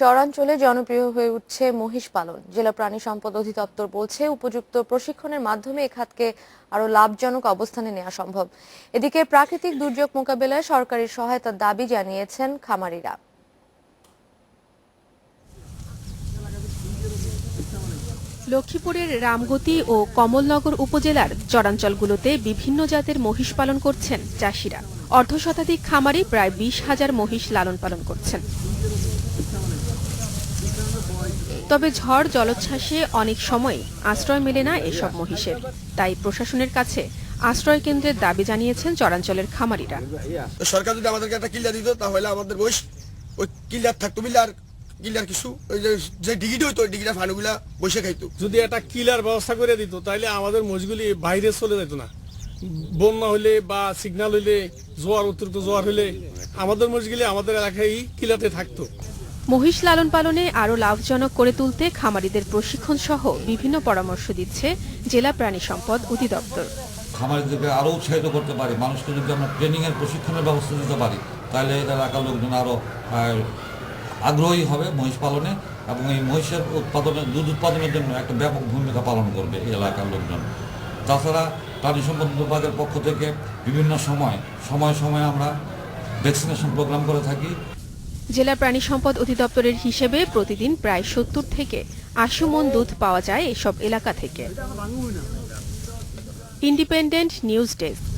চরাঞ্চলে জনপ্রিয় হয়ে উঠছে মহিষ পালন। জেলা প্রাণী সম্পদ অধিদপ্তর বলছে, উপযুক্ত প্রশিক্ষণের মাধ্যমে এ খাতকে আরও লাভজনক অবস্থানে নেওয়া সম্ভব। এদিকে প্রাকৃতিক দুর্যোগ মোকাবেলায় সরকারি সহায়তার দাবি জানিয়েছেন খামারিরা। লক্ষ্মীপুরের রামগতি ও কমলনগর উপজেলার চরাঞ্চলগুলোতে বিভিন্ন জাতের মহিষ পালন করছেন চাষিরা। অর্ধশতাধিক খামারি প্রায় বিশ হাজার মহিষ লালন পালন করছেন। তবে ঝড় জলোচ্ছ্বাসে অনেক সময় আশ্রয় মেলে না এসব মহিষের। তাই প্রশাসনের কাছে আশ্রয় কেন্দ্রের দাবি জানিয়েছেন চরাঞ্চলের খামারিরা। সরকার যদি আমাদেরকে একটা কিল্লা দিত তাহলে আমাদের বয়স ওই কিল্লার থাকতো বিল্লার কিল্লার কিছু ওই যে যে ডিগিটি হইতো ওই ডিগিটার ফানুগুলা বসে খাইতো। যদি একটা কিলার ব্যবস্থা করে দিত তাহলে আমাদের মজগুলি বাইরে চলে যেত না। বন্যা হলে বা সিগন্যাল হইলে জোয়ার অতিরিক্ত জোয়ার হলে আমাদের মজগুলি আমাদের এলাকায় কিলাতে থাকতো। মহিষ লালন পালনে আরও লাভজনক করে তুলতে খামারিদের প্রশিক্ষণ সহ বিভিন্ন পরামর্শ দিচ্ছে জেলা প্রাণী সম্পদ অধিদপ্তর। খামারিদেরকে আরও উৎসাহিত করতে পারি, মানুষকে যদি আমরা ট্রেনিংয়ের, প্রশিক্ষণের ব্যবস্থা দিতে পারি, তাহলে এলাকার লোকজন আরও আগ্রহী হবে মহিষ পালনে এবং এই মহিষের উৎপাদনে, দুধ উৎপাদনের জন্য একটা ব্যাপক ভূমিকা পালন করবে এই এলাকার লোকজন। তাছাড়া প্রাণী সম্পদ বিভাগের পক্ষ থেকে বিভিন্ন সময় সময় সময় আমরা ভ্যাকসিনেশন প্রোগ্রাম করে থাকি। জেলা প্রাণী সম্পদ অধিদপ্তরের হিসেবে প্রতিদিন প্রায় সত্তর থেকে আশি মন দুধ পাওয়া যায় এসব এলাকা থেকে। Independent news desk